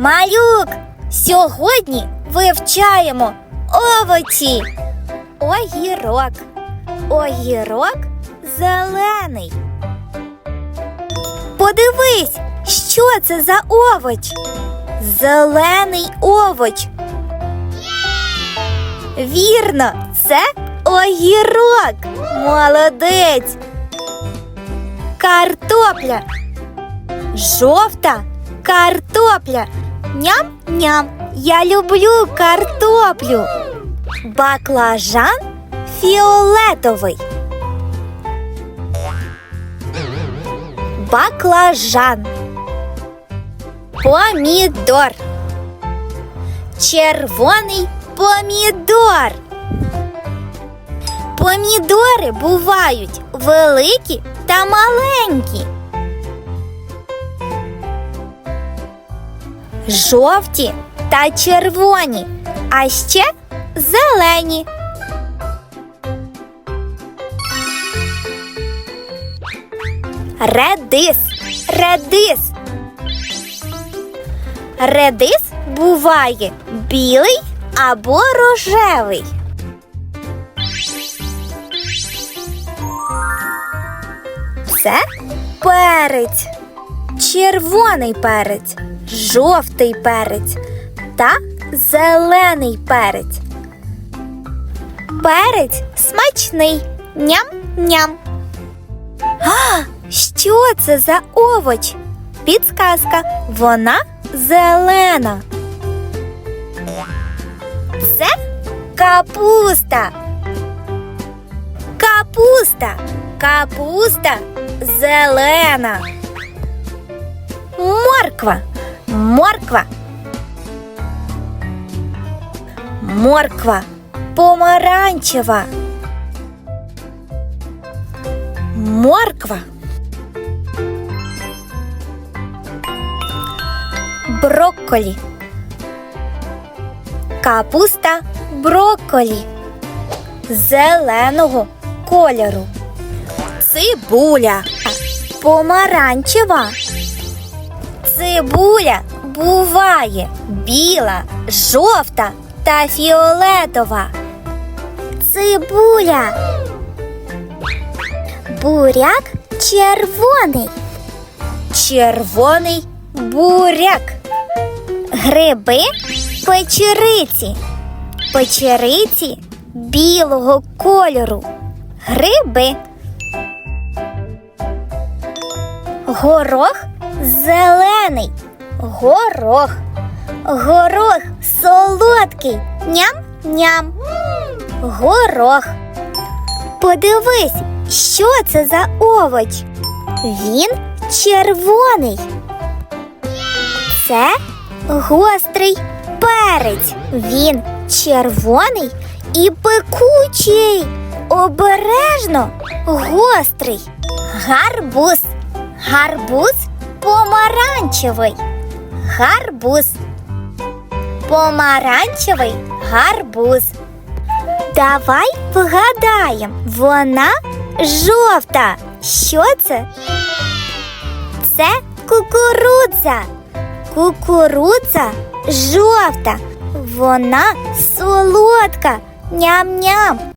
Малюк, сьогодні вивчаємо овочі. Огірок. Огірок зелений. Подивись, що це за овоч? Зелений овоч. Вірно, це огірок. Молодець. Картопля. Жовта картопля. Ням-ням. Я люблю картоплю. Баклажан фіолетовий. Баклажан. Помідор. Червоний помідор. Помідори бувають великі та маленькі. Жовті та червоні, а ще зелені. Редис. Редис. Редис буває білий або рожевий. Це перець, червоний перець, жовтий перець та зелений перець. Перець смачний. Ням-ням. А, що це за овоч? Підсказка. Вона зелена. Це капуста. Капуста. Капуста зелена. Морква. Морква. Морква. Помаранчева. Морква. Брокколі. Капуста брокколі. Зеленого кольору. Цибуля. Помаранчева. Цибуля буває біла, жовта та фіолетова. Цибуля. Буряк червоний. Червоний буряк. Гриби печериці. Печериці білого кольору. Гриби. Горох зелений. Горох. Горох солодкий. Ням-ням. Горох. Подивись, що це за овоч? Він червоний. Це гострий перець. Він червоний і пекучий. Обережно гострий. Гарбуз. Гарбуз помаранчевий. Гарбуз. Помаранчевий гарбуз. Давай вгадаємо. Вона жовта. Що це? Це кукурудза. Кукурудза жовта. Вона солодка. Ням-ням.